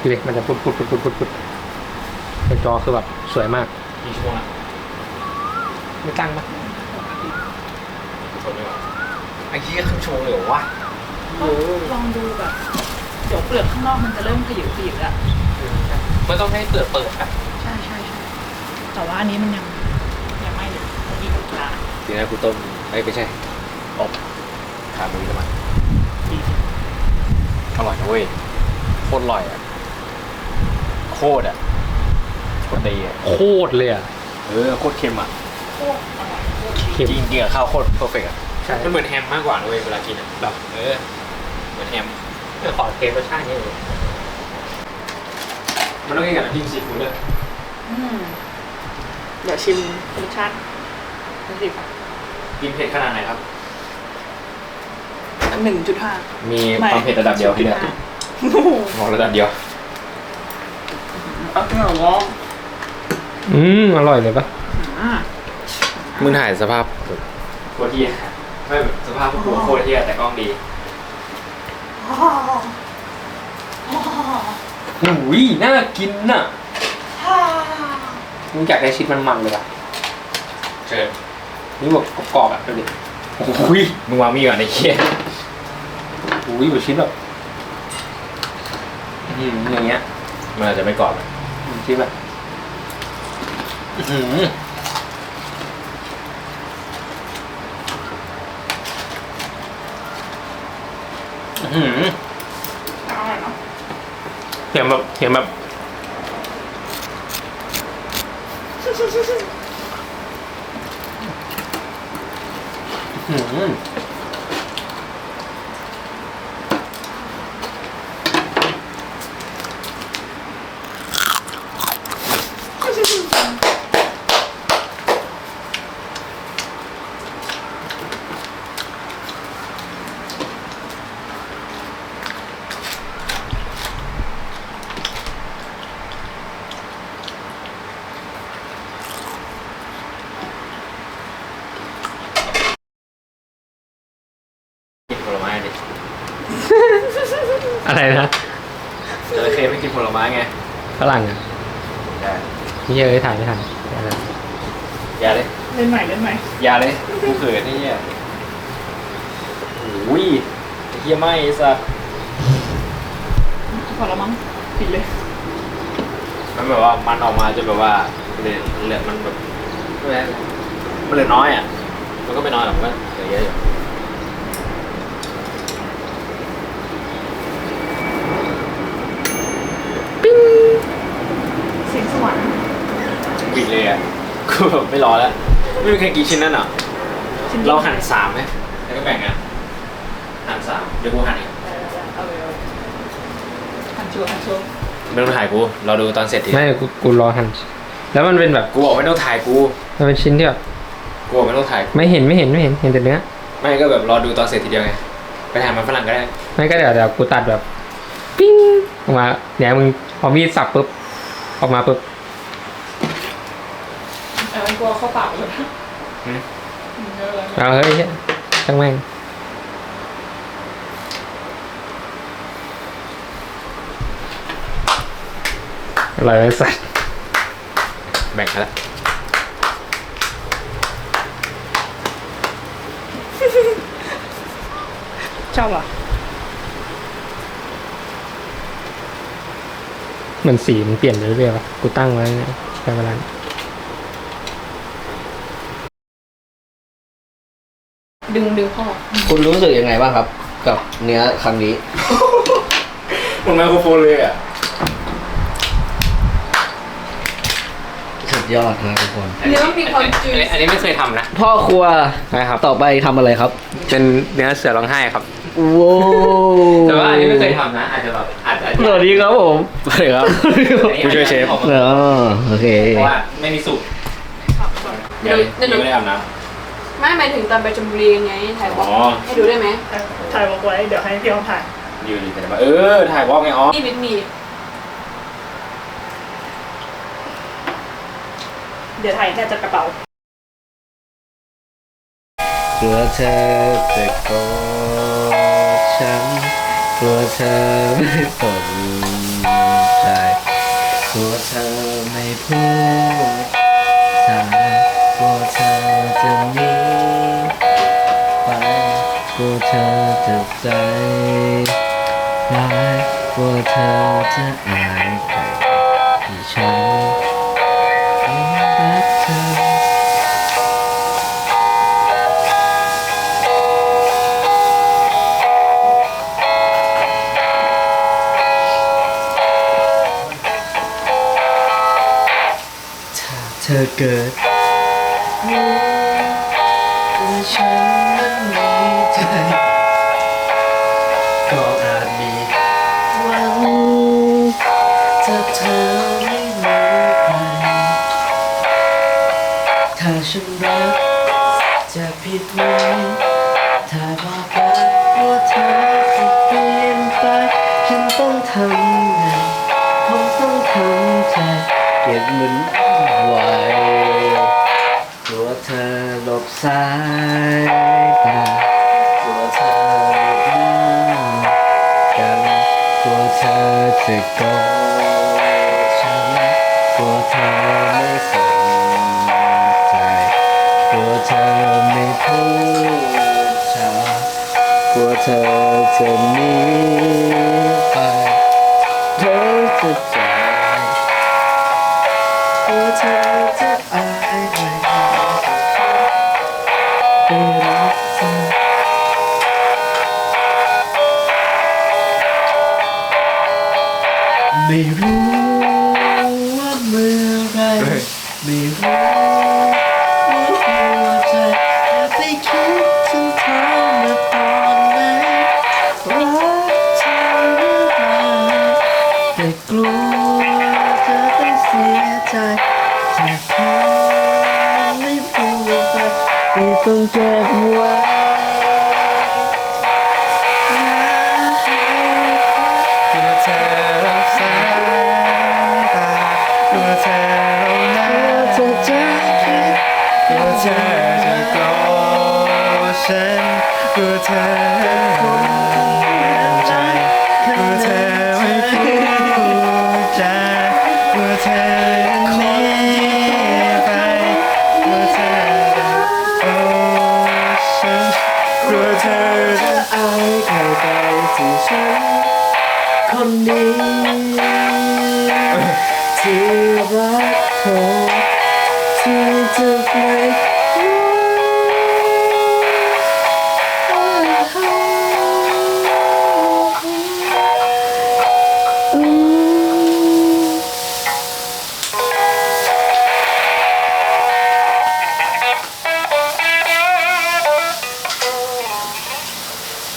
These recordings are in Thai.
ดูดิมันจะพุดพุดพุดพุดพุดพุดในจอคือแบบสวยมากกี่ชั่วโมงละไม่ตั้งปะชนดีกว่าไอ้เหี้ยครึ่งชั่วโมงเลยเหรอวะลองดูแบบเดี๋ยวเปลือกข้างนอกมันจะเริ่มขยิบขยิบแล้วมันต้องให้เปิดเปิดอะใช่ใช่ใช่แต่ว่าอันนี้มันยังยังไม่เลยมันอีกกลางทีนี้กูต้มไอ้ยไม่ใช่อบขาหมูจะมาดีอร่อยนะเว้ยโคตรอร่อยอะ โคตรอะโคตรดีอะโคตรเลยอะ เออโคตรเค็มอะโคตรอร่อยโคตรเค็มกินกินกับข้าวโคตรเพอร์เฟกต์อะใช่มันเหมือนแฮมมากกว่านะเว้ยเวลากินอะแบบเออเหมือนแฮมเดี๋ยวขอเทสรสชาตินี้เลยมันต้องกินกับน้ำจิ้มซีฟู้ดด้วยอืมเดี๋ยวชิมรสชาติน้ำจิ้มค่ะกินเผ็ดขนาดไหนครับ หนึ่งจุดห้ามีความเผ็ดระดับเดียวให้เลือกโอ้โหมองระดับเดียว เอาเหรออืมอร่อยเลยปะอ่ามึงถ่ายสภาพโคตรเที่ยไม่แบบสภาพหัวโคตรเที่ยแต่กล้องดีอุ้ยน่ากินน่ะมึงอยากได้ชิ้นมันๆเลยป่ะเชิญนี่แบบกรอบๆอะดูดิอุ้ยมึงวางมีดก่อนไอ้เหี้ยอุ้ยแบบชิ้นแบบอืมอย่างเงี้ยมันอาจจะไม่กรอบอะ ชิ้นแบบอื้อหืออื้อหืออร่อยเนาะเสียงแบบเสียงแบบอื้อหือ กินผลไม้ดิ อะไร นะจระเข้ไม่กินผลไม้ไงฝรั่งอะได้นี่เอ้ยถ่ายไม่ทันเดี๋ยวนะอย่าเลยเล่นใหม่เล่นใหม่อย่าเลยกูเขินนี่เหี้ยโอ้ยไอ้เหี้ยไหม่ไอ้สัสพอแล้วมั้งปิดเลย มันแบบว่ามันออกมาจนแบบว่าเหลือเหลือมันแบบไม่เป็นไรมันเหลือน้อยอะ มันก็ไม่น้อยหรอกมันก็เหลือเยอะอยู่ เสียงสวรรค์ ปิดเลยอะกูแบบไม่รอแล้วไม่มีใครกินชิ้นนั้นเหรอชิ้นเราหั่นสามไหมแล้วก็แบ่งกันหั่นสามเดี๋ยวกูหั่นอีกเอาเลยหันชัวร์หันชัวร์ไม่ต้องถ่ายกูเราดูตอนเสร็จทีไม่กูกูรอหันแล้วมันเป็นแบบกูบอกไม่ต้องถ่ายกูมันเป็นชิ้นที่แบบกูบอกไม่ต้องถ่ายกูไม่เห็นไม่เห็นไม่เห็นเห็นแต่เนื้อไม่ก็แบบรอดูตอนเสร็จทีเดียวไงไปถ่ายมันฝรั่งก็ได้ไม่ก็เดี๋ยวเดี๋ยวกูตัดแบบปิ้งออกมาเดี๋ยวมึงพอมีดสับปุ๊บออกมาปุ๊บ เออกลัวเข้าปากเลยหืมเยอะเลยเอาเฮ้ยเหี้ยช่างแม่งอร่อยไหมสัสแบ่งกันละชอบเหรอเหมือนสีมันเปลี่ยนไปเรื่อยๆวะกูตั้งไว้เนี่ยใช้เวลา ดึงดึงเข้าคุณรู้สึกยังไงบ้างครับ กับเนื้อครั้งนี้มันไมโครโฟนเลยอะสุดยอดนะทุกคน เนื้อมีความจืดอันนี้ไม่เคยทำนะ พ่อครัวนะครับ ต่อไปทำอะไรครับ เป็นเนื้อเสือร้องไห้ครับ โว้แต่ว่าอันนี้ไม่เคยทำนะ อาจจะแบบอาจจะสวัสดีครับผมสวัสดีครับผู้ช่วยเชฟ อ๋อโอเค เพราะว่าไม่มีสูตรเดี๋ยวยังไม่ได้อาบน้ ไม่หมายถึงตอนไปชลบุรีไงถ่ายำวออ๋อล์กให้ดูได้ไหมถ่ายบอกไว้เดี๋ยวให้พี่เขาถ่ายอยู่ดีแต่ว่าเออ ถ่ายวอล์กไงอ๋อนี่วิทมีเดี๋ยวถ่ายแค่จากกระเป๋ากลัวเธอจะโกรธฉันกลัวเธอไม่สนกลัวเธอไม่พูด ใจร้ายกลัวเธอจะอายใครที่ฉันรักเธอถ้าเธอเกิดรู้ว่าฉันนั้นมีใจ ถ้าบอกรักว่าเธอจะเปลี่ยนไปฉันต้องทำไงคงต้องทำใจเก็บมันไว้กลัวเธอหลบสายตากลัวเธอหลบหน้ากันกลัวเธอจะกร จะหนีไปเธอจะจากลัวเธอจะอายไม่ให้ไปรักเธอไม่รู้ คนนี้ที่รักเธอที่จะไม่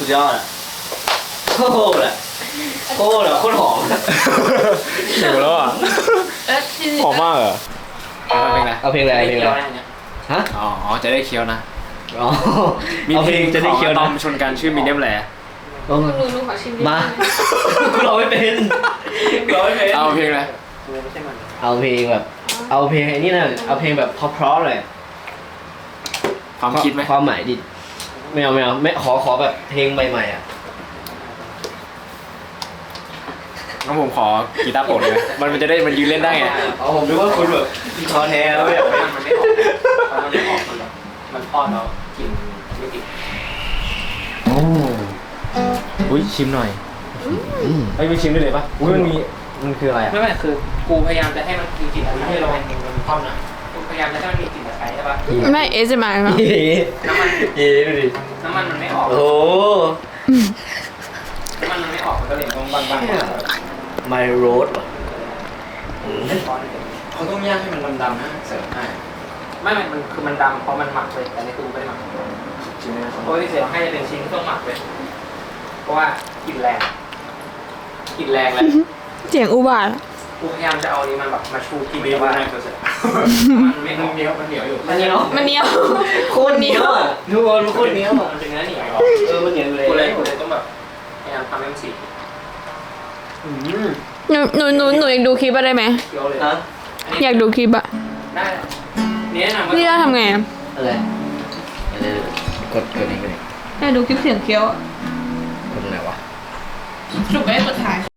สุดยอดอะโคตรอะโคตรอะโคตรหอมหิวแล้วอะเอ๊ะที่หอมมากเหรอเพลงอะไรเอาเพลงอะไรเพลงอะไรฮะอ๋ออ๋อจะได้เคี้ยวนะอ๋อมีเอาเพเพลลงงจะได้เคี้ยวของอะตอนะมชนกันชื่อมีเดียมแลโอ้หนูหนูขอชิมดิมาเราไม่เป็นเราไม่เป็นเอาเพลงอะไรเอาเพลงแบบ เอาเพลงไอ้นี่นะเอาเพลงแบบเพราะๆเลยความคิดไหมความหมายดิ ไม่เอาไม่เอาไม่ขอขอแบบเพลงใหม่ๆอะงั้นผมขอกีตาร์โปรดเลยมันมันจะได้มันยืนเล่นได้ไงเอาผมนึกว่าคุณแบบท้อแท้แล้วแบบมันไม่ออกมันไม่ออกมันมันทอดแล้วกินไม่ติดโอ้อุ้ยชิมหน่อยไอ้ยไม่ชิมได้เลยปะอุ้ยมันมีมันคืออะไรอะไม่ไม่คือ กูพยายามจะให้มันมีกลิ่นตะไคร้ลงมันคว่ำนะกูพยายามจะให้มันมีกลิ่นตะไคร้ใช่ปะไม่เอสมาเนาะเย้น้ำมันเย้ดูดิน้ำมันมันไม่ออก โอ้น้ำมันมันไม่ออกมันก็เลยต้องบางๆไมโรดว่ะเขาต้องย่างให้มันดำๆนะเสิร์ฟให้ไม่ไม่มันคือมันดำเพราะมันหมักเลยแต่ในตู้ไม่ได้หมักจริงไหมเพราะที่เสียให้จะเป็นชิ้นเครื่องหมักเลยเพราะว่ากลิ่นแรงกลิ่นแรงเลยเสียงอุบาท กูพยายามจะเอาอันนี้มันแบบมาชูกลิ่นมีแต่ว่าว่าให้ตัวเสร็จมันไม่อมัอนกเหนียวมันเหนียวอยู่มันเหนียวมันเหนียวโคตรเหนียวอะทุกคนโคตรเหนียวอะมันเป็นเนื้อเหนียวเออมันเหนียวเลยกูเลยกูเลยต้องแบบพยายามทำให้มันสีอืมหนูหนูหนูหนูอยากดูคลิปอะได้ไหมเคี้ยวเลยฮะอยากดูคลิปอะได้นี่แนะนำว่านี่เราทำไงอะอะไรเดี๋ยวกดกดนี้กดนี้อยากดูคลิปเสียงเคี้ยวอะกดตรงไหนวะสรุปไม่ได้กดถ่าย